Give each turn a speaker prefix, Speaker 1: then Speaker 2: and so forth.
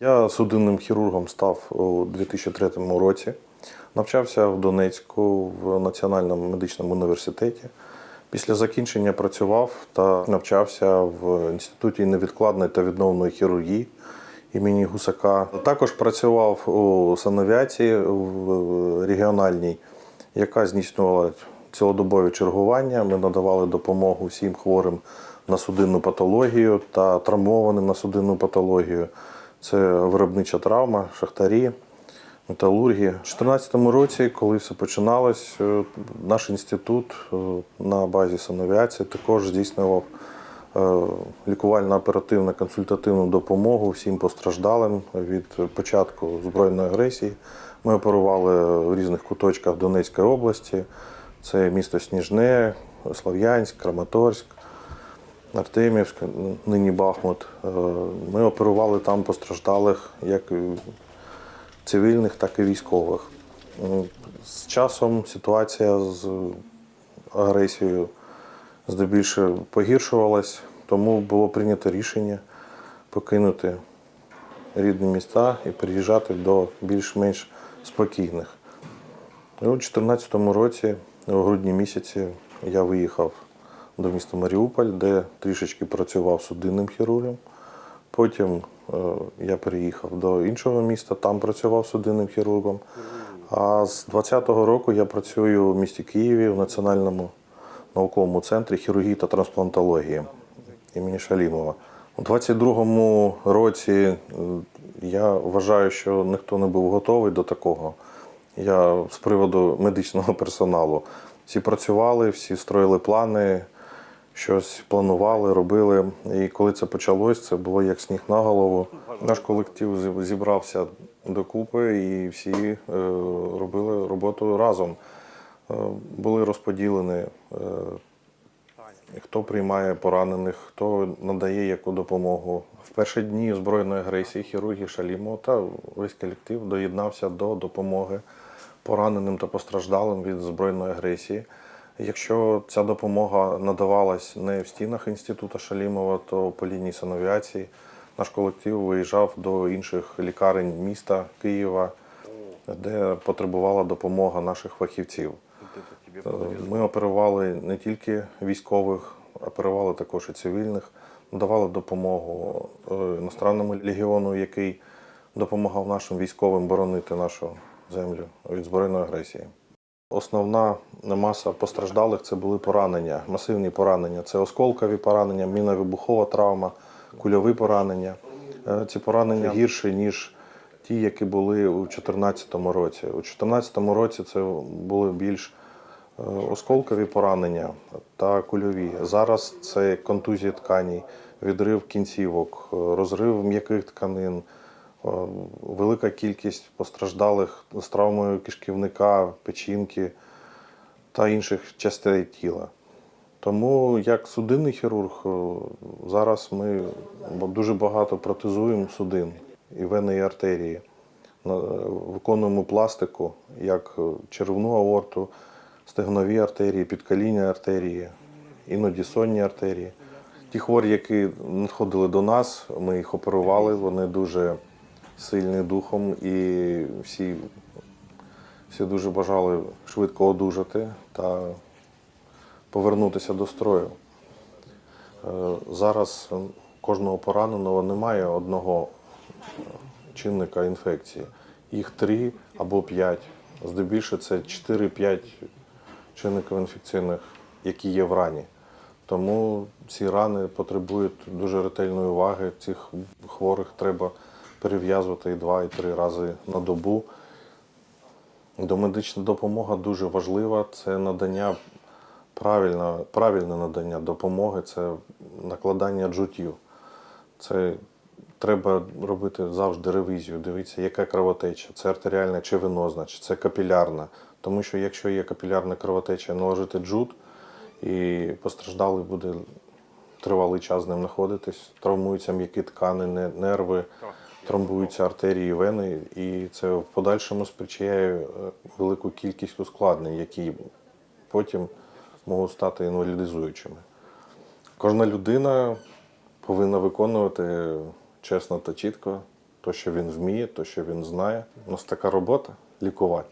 Speaker 1: Я судинним хірургом став у 2003 році. Навчався в Донецьку в Національному медичному університеті. Після закінчення працював та навчався в Інституті невідкладної та відновної хірургії імені Гусака. Також працював у санавіації в регіональній, яка здійснювала цілодобові чергування. Ми надавали допомогу всім хворим на судинну патологію та травмованим на судинну патологію. Це виробнича травма, шахтарі, металургії. У 2014 році, коли все починалось, е, наш інститут е, на базі санавіації також здійснював е, лікувально оперативно консультативну допомогу всім постраждалим від початку збройної агресії. Ми оперували в різних куточках Донецької області. Це місто Сніжне, Слов'янськ, Краматорськ. Артемівськ, нині Бахмут. Е, Ми оперували там постраждалих як цивільних, так і військових. З часом ситуація з агресією здебільшого погіршувалась, тому було прийнято рішення покинути рідні міста і переїжджати до більш-менш спокійних. І У 2014 році, у грудні місяці, я виїхав до міста Маріуполь, де трішечки працював судинним хірургом. Потім е, я переїхав до іншого міста, там працював судинним хірургом. А з 2020 року я працюю в місті Києві в Національному науковому центрі хірургії та трансплантології імені Шалімова. У 22-му році е, я вважаю, що ніхто не був готовий до такого. Я з приводу медичного персоналу. Всі працювали, всі строїли плани, щось планували, робили. І коли це почалось, це було як сніг на голову. Наш колектив зібрався докупи і всі е, робили роботу разом. Е, були розподілені, е, хто приймає поранених, хто надає яку допомогу. В перші дні збройної агресії хірургії Шалімо та весь колектив доєднався до допомоги пораненим та постраждалим від збройної агресії. Якщо ця допомога надавалась не в стінах інституту Шалімова, то по лінії санавіації наш колектив виїжджав до інших лікарень міста Києва, де потребувала допомога наших фахівців. Е, Ми оперували не тільки військових, оперували також і цивільних, надавали допомогу е, іностранному легіону, який допомагав нашим військовим боронити нашу землю від збройної агресії. Основна маса постраждалих це були поранення, масивні поранення. Це осколкові поранення, міновибухова травма, кульові поранення. Е, Ці поранення гірші, ніж ті, які були у 2014 році. У 2014 році це були більш е, осколкові поранення та кульові. Зараз це контузії тканей, відрив кінцівок, розрив м'яких тканин, велика кількість постраждалих з травмою кишківника, печінки та інших частей тіла. Тому як судинний хірург, е, зараз ми дуже багато протезуємо судин і вени і артерії. Виконуємо пластику, як е, червну аорту, стегнові артерії, підколінні артерії, іноді сонні артерії. Ті хворі, які надходили до нас, ми їх оперували, вони дуже сильні духом і всі, всі дуже бажали швидко одужати та повернутися до строю. Е, Зараз кожного пораненого немає одного чинника інфекції. Їх три або п'ять. Здебільшого це 4-5 чинників інфекційних, які є в рані. Тому ці рани потребують дуже ретельної уваги. Цих хворих треба перев'язувати і два, і три рази на добу. Домедична допомога дуже важлива. Це надання правильне, правильне надання допомоги, це накладання джутів. Це треба робити завжди ревізію. Дивіться, яка кровотеча, це артеріальна чи венозна, чи це капілярна. Тому що якщо є капілярна кровотеча, наложити джут, і постраждалий буде тривалий час з ним знаходитись, травмуються м'які ткани, не- нерви, тромбуються артерії, вени, і це в подальшому спричиняє е, велику кількість ускладнень, які потім можуть стати інвалідизуючими. Кожна людина повинна виконувати чесно та чітко то, що він вміє, то, що він знає. У нас така робота лікувати.